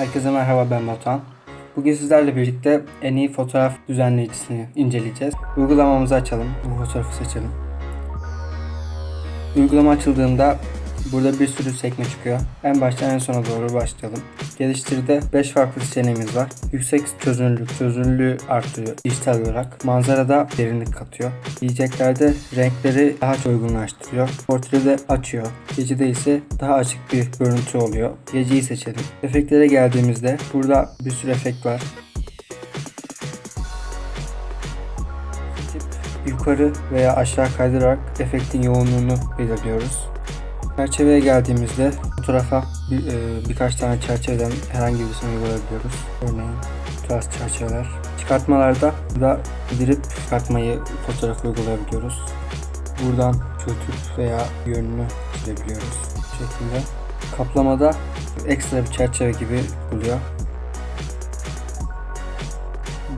Herkese merhaba ben Batuhan. Bugün sizlerle birlikte en iyi fotoğraf düzenleyicisini inceleyeceğiz. Uygulamamızı açalım. Bu fotoğrafı seçelim. Uygulama açıldığında burada bir sürü sekme çıkıyor. En baştan en sona doğru başlayalım. Geliştirde 5 farklı seçeneğimiz var. Yüksek çözünürlük, çözünürlüğü artırıyor dijital olarak. Manzarada derinlik katıyor. Yiyeceklerde renkleri daha çok uygunlaştırıyor. Portrede açıyor. Gecede ise daha açık bir görüntü oluyor. Geceyi seçelim. Efektlere geldiğimizde burada bir sürü efekt var. Yukarı veya aşağı kaydırarak efektin yoğunluğunu belirliyoruz. Çerçeveye geldiğimizde fotoğrafa bir, e, birkaç tane çerçeveden herhangi birisini uygulayabiliyoruz. Örneğin bu çerçeveler. Çıkartmalarda da dirip çıkartmayı fotoğrafa uygulayabiliyoruz. Buradan çötüp veya yönünü çizebiliyoruz. Bu şekilde. Kaplamada ekstra bir çerçeve gibi oluyor.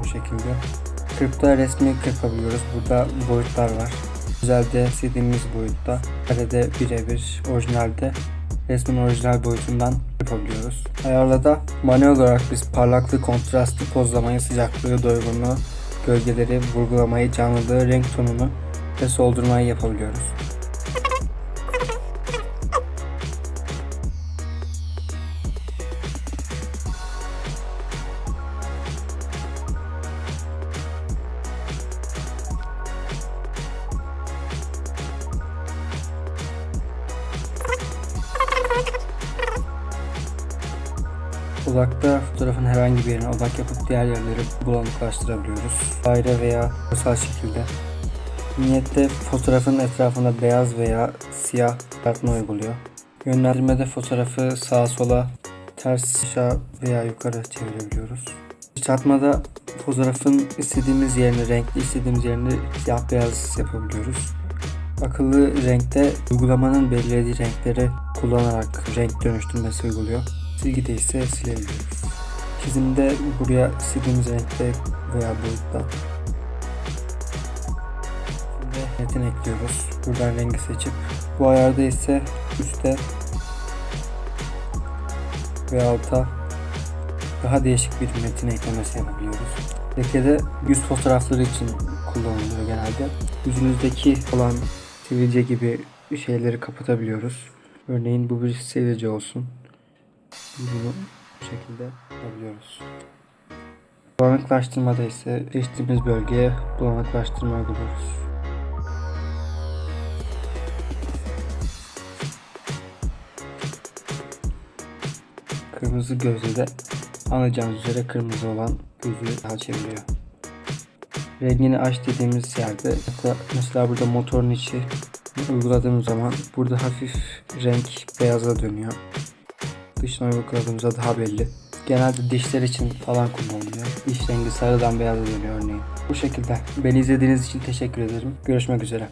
Bu şekilde. Kırpta resmi kırpabiliyoruz. Burada boyutlar var. Güzelde istediğimiz boyutta. Karede birebir, orijinalde resmin orijinal boyutundan yapabiliyoruz. Ayarlada manuel olarak biz parlaklığı, kontrastı, pozlamayı, sıcaklığı, doygunluğu, gölgeleri, vurgulamayı, canlılığı, renk tonunu ve soldurmayı yapabiliyoruz. Odakta fotoğrafın herhangi bir yerine odak yapıp diğer yerleri bulanıklaştırabiliyoruz. Daire veya görsel şekilde. Niyette fotoğrafın etrafında beyaz veya siyah kartma uyguluyor. Yönlendirmede fotoğrafı sağa sola, ters aşağı veya yukarı çevirebiliyoruz. Çatmada fotoğrafın istediğimiz yerini renkli, istediğimiz yerini siyah beyaz yapabiliyoruz. Akıllı renkte uygulamanın belirlediği renkleri kullanarak renk dönüştürmesi uyguluyor. Çizgide ise silebiliyoruz. Çizimde buraya istediğimiz renkte veya boyutta Şimdi metin ekliyoruz. Buradan rengi seçip bu ayarda ise üstte ve alta daha değişik bir metin eklemesi yapabiliyoruz. Lekede yüz fotoğrafları için kullanılıyor genelde. Yüzünüzdeki olan sivilce gibi şeyleri kapatabiliyoruz. Örneğin bu bir sivilce olsun. Bunu bu şekilde yapabiliyoruz. Bulanıklaştırmada ise seçtiğimiz bölgeye bulanıklaştırma uyguluyoruz. Kırmızı gözle de anlayacağınız üzere kırmızı olan gözü daha çeviriyor. Rengini aç dediğimiz yerde mesela burada motorun içi uyguladığımız zaman burada hafif renk beyaza dönüyor. Dışına uyguladığımızda daha belli. Genelde dişler için falan kullanılıyor. Diş rengi sarıdan beyaza dönüyor örneğin. Bu şekilde. Beni izlediğiniz için teşekkür ederim. Görüşmek üzere.